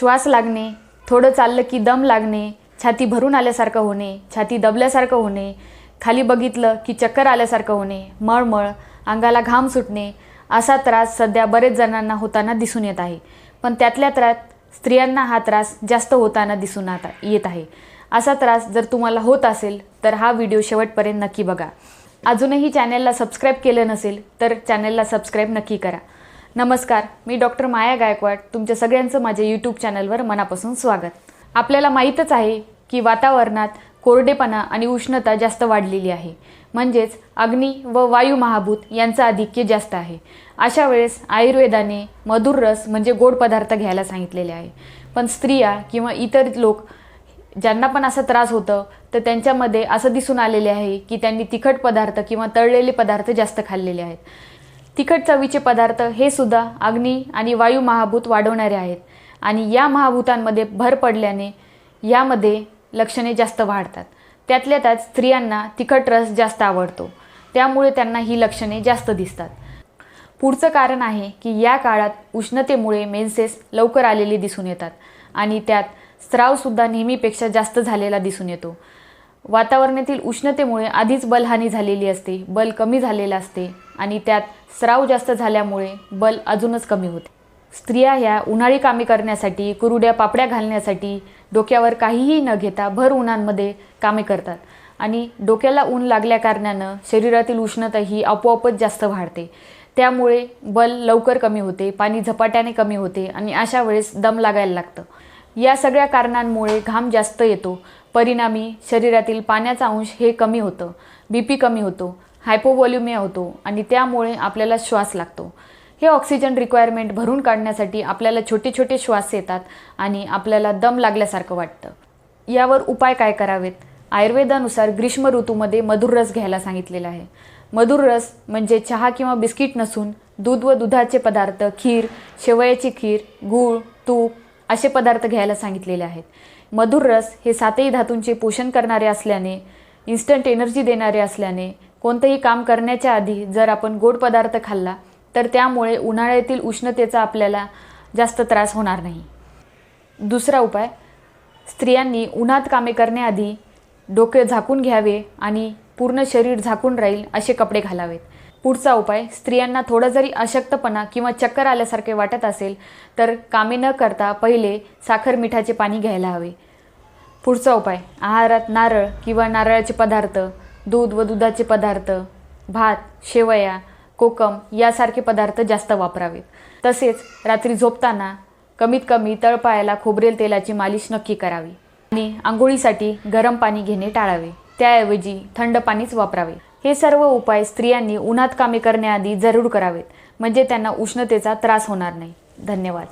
श्वास लागणे थोडं चाललं की दम लागणे छाती भरून आल्यासारखं होणे छाती दबल्यासारखं होणे खाली बघितलं की चक्कर आल्यासारखं होणे मळमळ अंगाला घाम सुटणे असा त्रास सध्या बरेच जणांना होताना दिसून येत आहे. पण त्यातल्या त्रास स्त्रियांना हा त्रास जास्त होताना दिसून आता येत आहे. असा त्रास जर तुम्हाला होत असेल तर हा व्हिडिओ शेवटपर्यंत नक्की बघा. अजूनही चॅनलला सबस्क्राईब केलं नसेल तर चॅनलला सबस्क्राईब नक्की करा. नमस्कार मी डॉक्टर माया गायकवाड. तुमच्या सगळ्यांचं माझ्या यूट्यूब चॅनलवर मनापासून स्वागत. आपल्याला माहीतच आहे की वातावरणात कोरडेपणा आणि उष्णता जास्त वाढलेली आहे. म्हणजेच अग्नी व वायू महाभूत यांचं आधिक्य जास्त आहे. अशा वेळेस आयुर्वेदाने मधुर रस म्हणजे गोड पदार्थ घ्यायला सांगितलेले आहे. पण स्त्रिया किंवा इतर लोक ज्यांना पण असा त्रास होतं तर त्यांच्यामध्ये असं दिसून आलेले आहे की त्यांनी तिखट पदार्थ किंवा तळलेले पदार्थ जास्त खाल्लेले आहेत. तिखट चवीचे पदार्थ हे सुद्धा अग्नी आणि वायू महाभूत वाढवणारे आहेत. आणि या महाभूतांमध्ये भर पडल्याने यामध्ये लक्षणे जास्त वाढतात. त्यातल्या त्यात स्त्रियांना तिखट रस जास्त आवडतो. त्यामुळे त्यांना ही लक्षणे जास्त दिसतात. पुढचं कारण आहे की या काळात उष्णतेमुळे मेन्सेस लवकर आलेले दिसून येतात. आणि त्यात स्रावसुद्धा नेहमीपेक्षा जास्त झालेला दिसून येतो. वातावरणातील उष्णतेमुळे आधीच बलहानी झालेली असते. बल कमी झालेलं असते आणि त्यात स्राव जास्त झाल्यामुळे बल अजूनच कमी होते. स्त्रिया ह्या उन्हाळी कामे करण्यासाठी कुरुड्या पापड्या घालण्यासाठी डोक्यावर काहीही न घेता भर उन्हांमध्ये कामे करतात. आणि डोक्याला ऊन लागल्या कारणानं शरीरातील उष्णता ही आपोआपच जास्त वाढते. त्यामुळे बल लवकर कमी होते पाणी झपाट्याने कमी होते आणि अशा वेळेस दम लागायला लागतं. या सगळ्या कारणांमुळे घाम जास्त येतो. परिणामी शरीरातील पाण्याचा अंश हे कमी होतं बी पी कमी होतो हायपोवॉल्युमिया होतो आणि त्यामुळे आपल्याला श्वास लागतो. हे ऑक्सिजन रिक्वायरमेंट भरून काढण्यासाठी आपल्याला छोटे छोटे श्वास येतात आणि आपल्याला दम लागल्यासारखं वाटतं. यावर उपाय काय करावेत? आयुर्वेदानुसार ग्रीष्म ऋतूमध्ये मधुर रस घ्यायला सांगितलेला आहे. मधुर रस म्हणजे चहा किंवा बिस्किट नसून दूध व दुधाचे पदार्थ खीर शेवयाची खीर गूळ तूप असे पदार्थ घ्यायला सांगितलेले आहेत. मधुर रस हे सातही धातूंचे पोषण करणारे असल्याने इन्स्टंट एनर्जी देणारे असल्याने कोणतंही काम करण्याच्या आधी जर आपण गोड पदार्थ खाल्ला तर त्यामुळे उन्हाळ्यातील उष्णतेचा आपल्याला जास्त त्रास होणार नाही. दुसरा उपाय स्त्रियांनी उन्हात कामे करण्याआधी डोके झाकून घ्यावे आणि पूर्ण शरीर झाकून राहील असे कपडे घालावेत. पुढचा उपाय स्त्रियांना थोडं जरी अशक्तपणा किंवा चक्कर आल्यासारखे वाटत असेल तर कामे न करता पहिले साखर मिठाचे पाणी घ्यायला हवे. पुढचा उपाय आहारात नारळ किंवा नारळाचे पदार्थ दूध व दुधाचे पदार्थ भात शेवया कोकम यासारखे पदार्थ जास्त वापरावेत तसेच रात्री झोपताना कमीत कमी तळपायाला खोबरेल तेलाची मालिश नक्की करावी. आणि आंघोळीसाठी गरम पाणी घेणे टाळावे. त्याऐवजी थंड पाणीच वापरावे. हे सर्व उपाय स्त्रियांनी उन्हात कामे करण्याआधी जरूर करावेत. म्हणजे त्यांना उष्णतेचा त्रास होणार नाही. धन्यवाद.